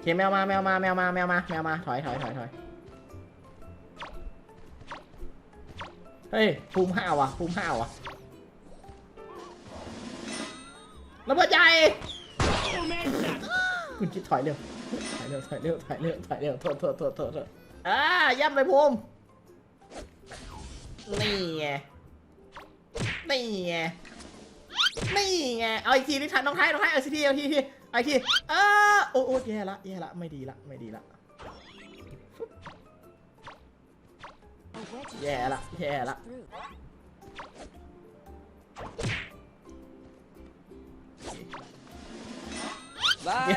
เคแมวมาแมวมาแมวมาแมวมาแมวมาถอยถอยถอยถอยเฮ้ยภูมิห้าวะภูมิห้าวะระเบิดใหญ่คุณคิดถอยเร็วถอยเร็วถอยเร็วถอยเร็วถอยเร็วโทษโทษโทษโทษอ่าย่ำไปภูมินี่ไงนี่ไงนี่ไงเอาอีกทีนี่ทันน้องไทยน้องไทยเอาอีทีเอาอีที เอาอีกทีเออโอ้โอ้แย่ละแย่ละไม่ดีละไม่ดีละ A wedge of Yeah, cheese lah, can yeah, push lah. through. บาย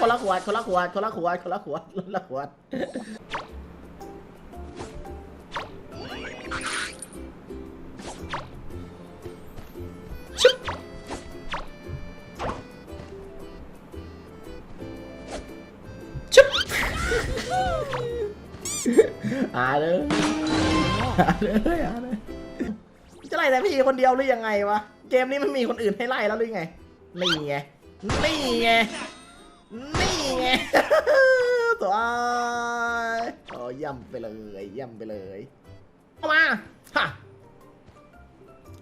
คนละขวดคนละขวดคนละขวดคนละขวดคนละขวดาเลยอ่าเลยอ่าเลยจะไล่แต่พี่คนเดียวหรือยังไงวะ เกมนี้มันมีคนอื่นให้ไล่แล้วหรือไง นี่ไง นี่ไง นี่ไงตัวอ้โอ้ย่ำไปเลยย่ำไปเลยเข้ามาฮะ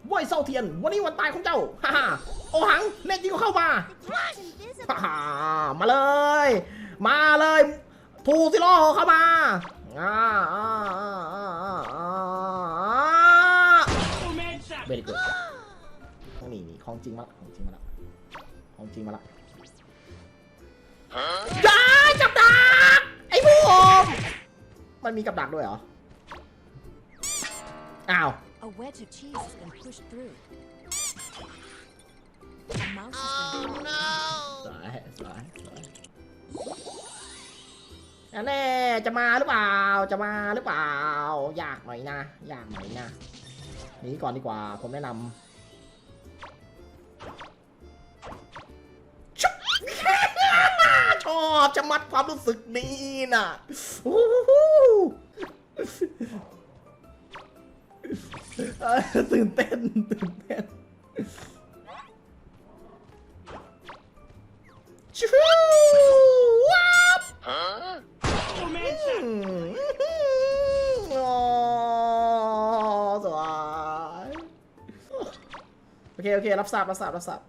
เว้ยเซาเทียน วันนี้วันตายของเจ้า ฮ่าฮ่าโอหังเล่นจริงก็เข้ามาฮ่าฮ่ามาเลย มาเลยทูซิโร่เข้ามา อ่าอ่าอ่าอ่าอ่าอ่าเบริกุดนี่นี่ของจริงมาละของจริงมาละของจริงมาละยายกับดักไอ้พวกมันมีกับดักด้วยเหรอ อ้าว A wedge of cheese has been pushed through. A mouse has been brought สวยสวยสวย อันแน่จะมาหรือเปล่า จะมาหรือเปล่ายากหน่อยนะยากหน่อยนะหนีก่อนดีกว่า ผมแนะนำชุบชอบจะมัดความรู้สึกนี้น่ะโอ้โหตื่นเต้น ตื่นเต้น โอเคโอเครับทราบรับทราบรับทราบ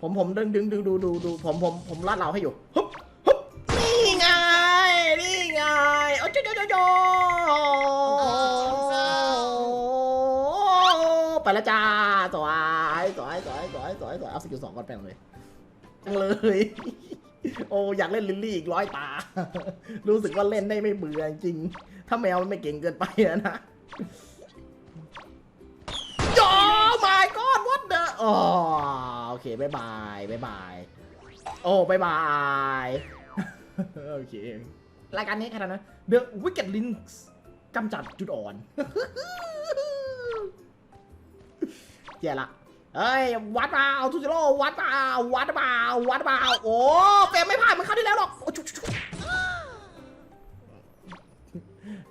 ผมผมดึงดึงดึงดูดูดูผมผมผมลาดเราให้อยู่ฮึบฮึบนี่ไงนี่ไงโอ้ยโจโจโจโจไปแล้วจ้าสวยสวยสวยสวยสวยสวยเอาสกิลสองก่อนแปลงเลยจังเลยโอ้อยากเล่นลิลลี่อีกร้อยตา รู้สึกว่าเล่นได้ไม่เบื่อจริง ถ้าแมวมันไม่เก่งเกินไปนะ my god what the อ๋อโอเคบายบายบายบาย โอ้บายบาย โอเค รายการนี้แค่นั้นะ The Wicked Links กำจัดจุดอ่อน เจ๊ละเอ้ย วัดเปล่าทูซิโร่วัดเปล่าวัดเปล่าวัดเปล่าโอ้เฟรมไม่ผ่านมือนคราวที่แล้วหรอก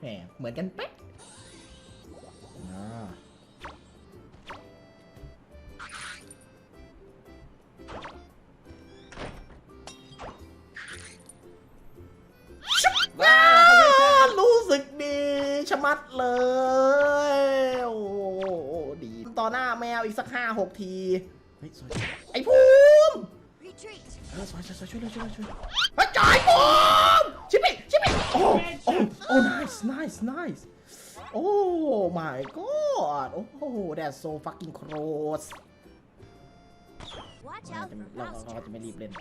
แหม เหมือนกันเป๊ะ มัดเลย โอ้ดี ต่อหน้าแมวอีกสักห้าหกทีเฮ้ยสวยไอ้ภูมิ Retreat! เออสวยสวยสวยช่วยเลยช่วยเลยช่วยเลยเฮ้ยจ่ายภูมิชิปปี้ชิปปี้โอ้โอ้โอ้ nice nice nice โอ้ my god โอ้ that's so fucking close Watch เรา out จะ for เรา mouse เราจะไม่ traps. รีบเล่น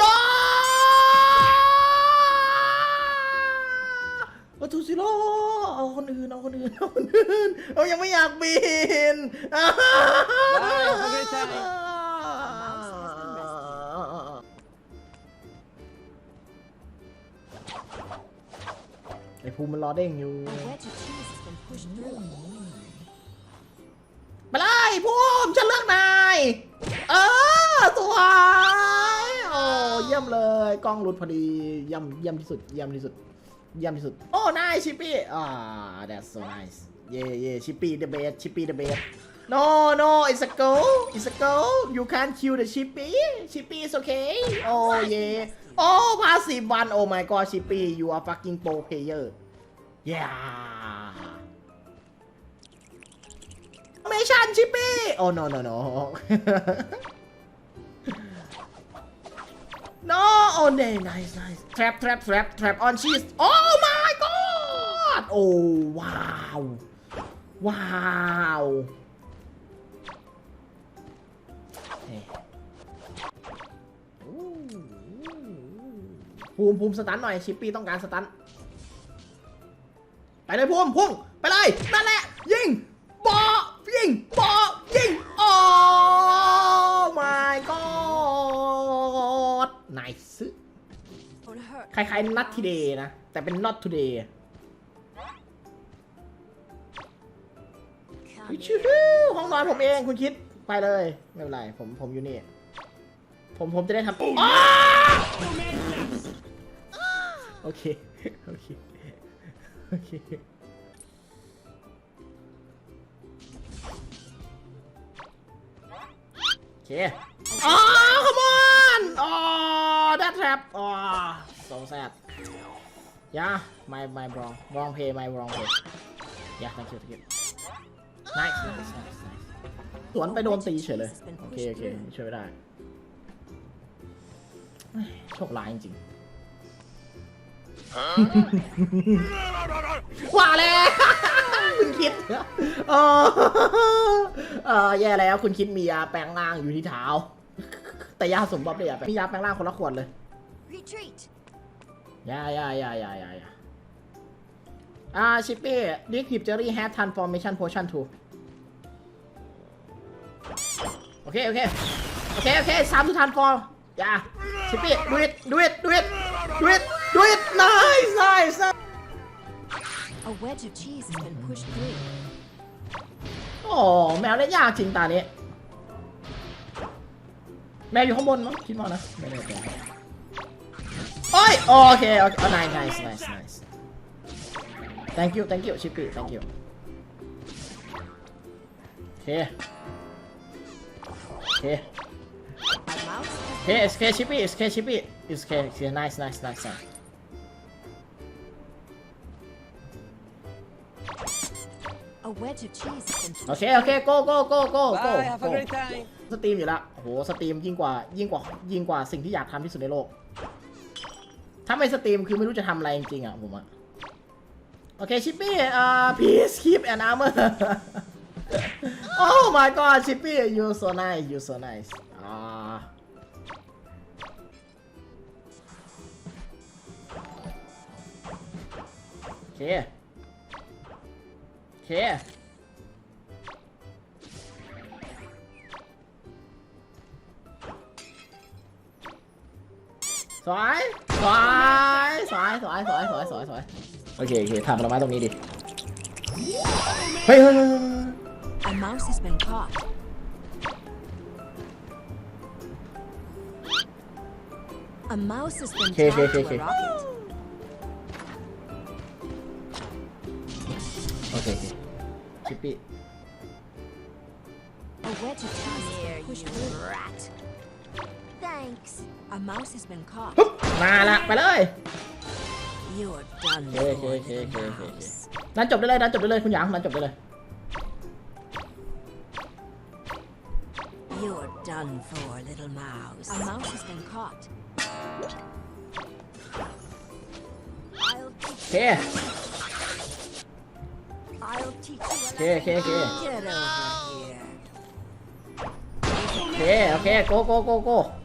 ยา วัตถุซิโร่เอาคนอื่นเอาคนอื่นเอาคนอื่นเอายังไม่อยากบินไอภูมิมันรอเด้งอยู่ A wedge of cheese has been pushed through. ไปเลยภูมิฉันเลือกนาย เออสวยโอ้เยี่ยมเลยกล้องหลุดพอดีเยี่ยมเยี่ยมที่สุดเยี่ยมที่สุด เยี่ยมที่สุด โอ้นายชิปปี้ อ่า that's so nice เย่เย่ชิปปี้ the best ชิปปี้ the best no no it's a go it's a go you can't kill the chippy chippy is okay oh yeah oh passive one oh my god chippy you are fucking pro player yeah ไม่ชันชิปปี้ โอ้ no no no no oh no nice nice trap trap trap trap on cheese oh my god โอ้ว้าวว้าวภูมิภูมิสตันหน่อยชิปปี้ต้องการสตันไปเลยภูมิพุ่งไปเลยนั่นแหละยิงบอยิงบอยิงโอ้ คล้ายๆ not today นะ แต่เป็น not today Come ชิ here. วๆห้องนอนผมเองคุณคิดไปเลย ไม่เป็นไร ผมผมอยู่นี่ ผมผมจะได้ทำอ้าโอเค โอเค โอเคโอเคอ๋อ come on อ๋อ that trap อ๋อ so sad yeah my my wrong wrong play my wrong play yeah thank you thank you nice nice nice สวนไปโดนตีเฉยเลย โอเค โอเค ช่วยไม่ได้ โชคร้ายจริงๆว่าแล้วคุณคิดเออเออแย่แล้วคุณคิดมียาแปลงร่างอยู่ที่เท้า แต่ยาสมบัติเลยอะมียาแปลงร่างคนละขวดเลย ยายายายายายาอ่าชิปปี้ดิคลิปเจอรี่แฮททันฟอร์เมชั่นโพชั่นทูโอเค โอเค โอเค โอเคสามทุทันฟอร์ยาชิปปี้ดูอิดดูอิดดูอิดดูอิดดูอิด nice nice nice A wedge of cheese has been pushed through. โอ้แมวเล่นยากจริงตานี้ แมวอยู่ข้างบนมั้งคิดว่านะ ไม่แน่ใจ โอ้ยโอเคโอเค nice nice nice nice thank you thank you ชิปปี้ thank you โอเคโอเค A mouse โอเค it's okay ชิปปี้ it's okay ชิปปี้ it's okay it's okay nice nice nice nice A wedge of cheese has been โอ pushed เค โอเค go go go go go Bye, have go a great time. สตรีมอยู่ละโห สตรีมยิ่งกว่า ยิ่งกว่า ยิ่งกว่าสิ่งที่อยากทำที่สุดในโลก ถ้าไม่สตรีมคือไม่รู้จะทำอะไรจริงๆอะผมอะ โอเคชิปปี้อ่า please keep an armor oh my god ชิปปี้ you so nice you so nice อ่า โอเค โอเค สวยสวยสวยสวยสวยสวยสวยสวยโอเค โอเคทำผลไม้ตรงนี้ดิ เฮ้ยเฮ้ยเฮ้ยเฮ้ย A mouse has been caught. A mouse has been Okay, tied okay, to okay, a okay. rocket. โอเค โอเค ชิปปี้ A wedge of cheese has been pushed through. Rat. Thanks. A mouse has been caught. ปุ๊บมาละไปเลย You're done Okay, for, okay, okay, little okay, okay, mouse. นั้นจบได้เลยนั้นจบได้เลยคุณหยางนั้นจบได้เลย You're done for, little mouse. A mouse has been caught. I'll โอ teach เค I'll teach you a โอเคโอเคโอเค lesson. Get over here. โอเคโอเคโกโกโกโก